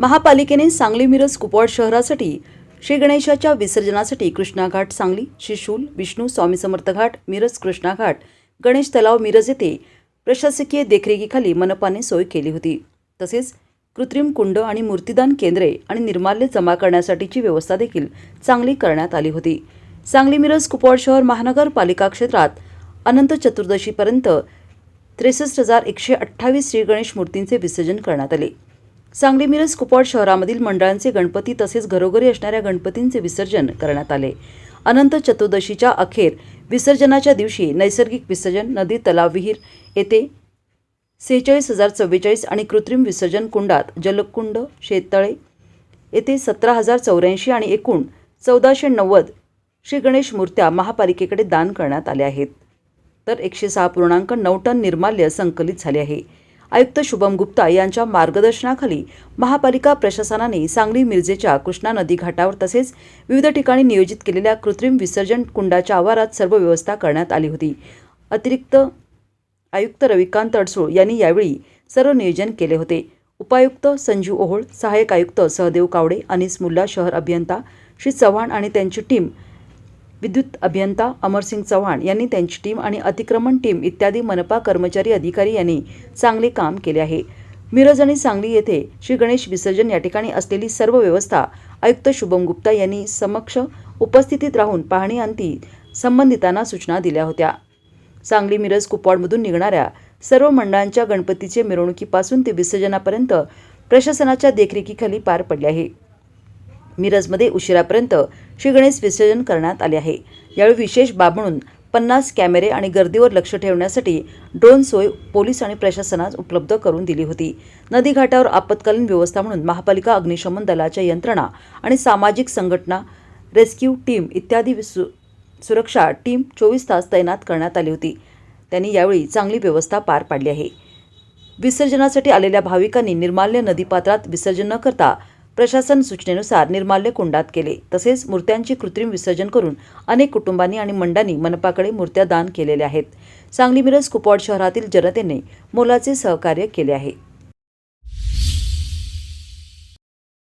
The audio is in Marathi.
महापालिकेने सांगली मिरज कुपवाड शहरासाठी श्री गणेशाच्या विसर्जनासाठी कृष्णा घाट सांगली शिशूल विष्णू स्वामी समर्थ घाट मिरज कृष्णा घाट गणेश तलाव मिरज येथे प्रशासकीय देखरेखीखाली मनपाने सोय केली होती. तसेच कृत्रिम कुंड आणि मूर्तिदान केंद्रे आणि निर्माल्य जमा करण्यासाठीची व्यवस्था देखील चांगली करण्यात आली होती. सांगली मिरज कुपवाड शहर महानगरपालिका क्षेत्रात अनंत चतुर्दशीपर्यंत त्रेसष्ट हजार एकशे अठ्ठावीस श्रीगणेश मूर्तींचे विसर्जन करण्यात आले. सांगली मिरज कुपवाड शहरामधील मंडळांचे गणपती तसेच घरोघरी असणाऱ्या गणपतींचे विसर्जन करण्यात आले. अनंत चतुर्दशीच्या अखेर विसर्जनाच्या दिवशी नैसर्गिक विसर्जन नदी तलाव विहीर येथे सेहेचाळीस हजार चव्वेचाळीस आणि कृत्रिम विसर्जन कुंडात जलकुंड शेततळे येथे सतरा हजार चौऱ्याऐंशी आणि एकूण चौदाशे नव्वद श्री गणेश मूर्त्या महापालिकेकडे दान करण्यात आल्या आहेत. तर एकशे सहा पूर्णांक नऊ टन निर्माल्य संकलित झाले आहे. आयुक्त शुभम गुप्ता यांच्या मार्गदर्शनाखाली महापालिका प्रशासनाने सांगली मिरजेच्या कृष्णा नदी घाटावर तसेच विविध ठिकाणी नियोजित केलेल्या कृत्रिम विसर्जन कुंडाच्या आवारात सर्व व्यवस्था करण्यात आली होती. अतिरिक्त आयुक्त रविकांत अडसूळ यांनी यावेळी सर्व नियोजन केले होते. उपायुक्त संजू ओहोळ सहाय्यक आयुक्त सहदेव कावडे अनिस मुल्ला शहर अभियंता श्री चव्हाण आणि त्यांची टीम विद्युत अभियंता अमरसिंग चव्हाण यांनी त्यांची टीम आणि अतिक्रमण टीम इत्यादी मनपा कर्मचारी अधिकारी यांनी चांगले काम केले आहे. मिरज आणि सांगली येथे श्री गणेश विसर्जन या ठिकाणी असलेली सर्व व्यवस्था आयुक्त शुभम गुप्ता यांनी समक्ष उपस्थितीत राहून पाहणी अंती संबंधितांना सूचना दिल्या होत्या. सांगली मिरज कुपवाडमधून निघणाऱ्या सर्व मंडळांच्या गणपतीचे मिरवणुकीपासून ते विसर्जनापर्यंत प्रशासनाच्या देखरेखीखाली पार पडले आहे. मिरजमध्ये उशिरापर्यंत श्रीगणेश विसर्जन करण्यात आले आहे. यावेळी विशेष बाब म्हणून पन्नास कॅमेरे आणि गर्दीवर लक्ष ठेवण्यासाठी ड्रोन सोय पोलीस आणि प्रशासनास उपलब्ध करून दिली होती. नदी घाटावर आपत्कालीन व्यवस्था म्हणून महापालिका अग्निशमन दलाच्या यंत्रणा आणि सामाजिक संघटना रेस्क्यू टीम इत्यादी सु सुरक्षा टीम चोवीस तास तैनात करण्यात आली होती. त्यांनी यावेळी चांगली व्यवस्था पार पाडली आहे. विसर्जनासाठी आलेल्या भाविकांनी निर्माल्य नदीपात्रात विसर्जन न करता प्रशासन सूचनेनुसार निर्माल्य कुंडात केले. तसेच मूर्त्यांची कृत्रिम विसर्जन करून अनेक कुटुंबांनी आणि मंडळांनी मनपाकडे मूर्त्या दान केलेल्या आहेत. सांगली मिरज कुपवाड शहरातील जनतेने मोलाचे सहकार्य केले आहे.